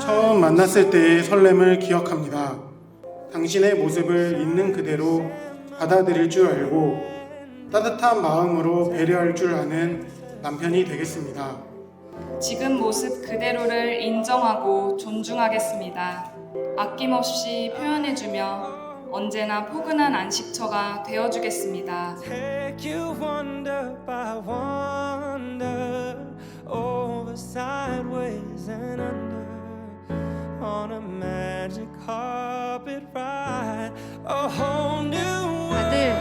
처음 만났을 때의 설렘을 기억합니다. 당신의 모습을 있는 그대로 받아들일 줄 알고 따뜻한 마음으로 배려할 줄 아는 남편이 되겠습니다. 지금 모습 그대로를 인정하고 존중하겠습니다. 아낌없이 표현해주며 언제나 포근한 안식처가 되어주겠습니다. 아들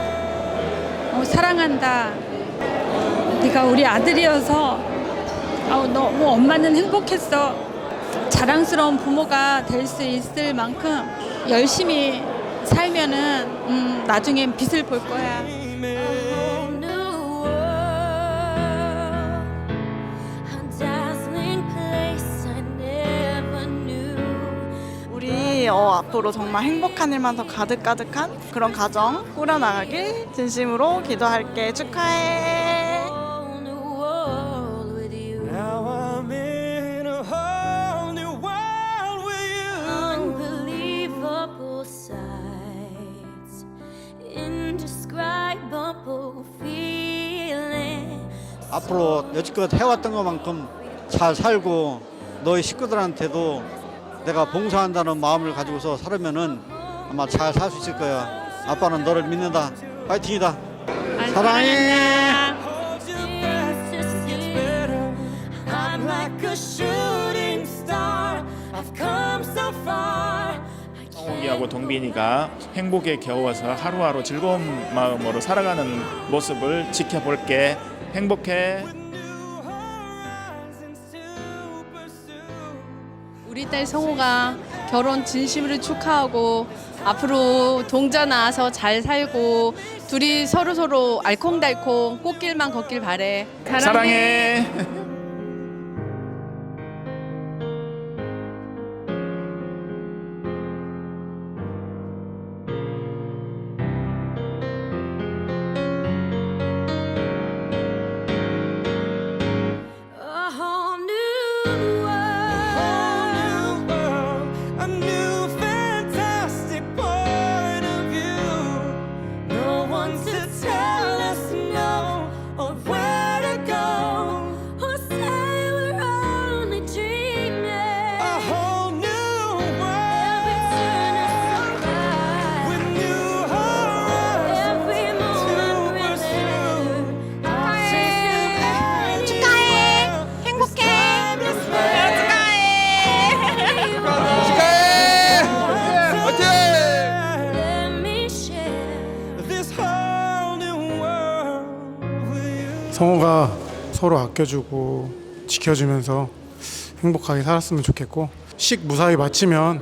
어, 사랑한다. 네가 우리 아들이어서 아우, 너무 엄마는 행복했어. 자랑스러운 부모가 될 수 있을 만큼 열심히 살면은 음, 나중엔 빛을 볼 거야. 어, 앞으로 정말 행복한 일만 더 가득가득한 그런 가정 꾸려나가길 진심으로 기도할게. 축하해. 앞으로 여지껏 해왔던 것만큼 잘 살고 너희 식구들한테도 내가 봉사한다는 마음을 가지고서 살으면은 아마 잘 살 수 있을 거야. 아빠는 너를 믿는다. 파이팅이다. 사랑해. Hold your breath, it gets better. I'm like a shooting star. I've come so far. I can't 성욱이하고 동빈이가 행복에 겨워서 하루하루 즐거운 마음으로 살아가는 모습을 지켜볼게. 행복해. 우리 딸 성호가 결혼 진심으로 축하하고 앞으로 동자 나와서 잘 살고 둘이 서로 서로 알콩달콩 꽃길만 걷길 바래. 사랑해. 성우가 서로 아껴주고 지켜주면서 행복하게 살았으면 좋겠고 식 무사히 마치면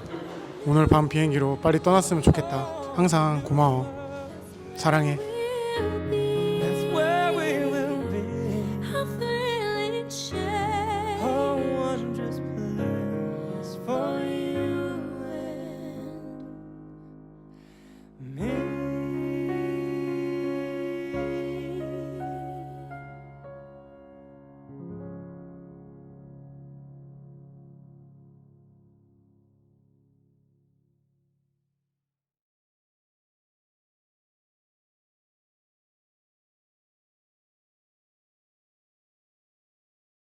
오늘 밤 비행기로 빨리 떠났으면 좋겠다. 항상 고마워. 사랑해. That's where we will be. I'm feeling changed. Oh, wondrous place for you and me.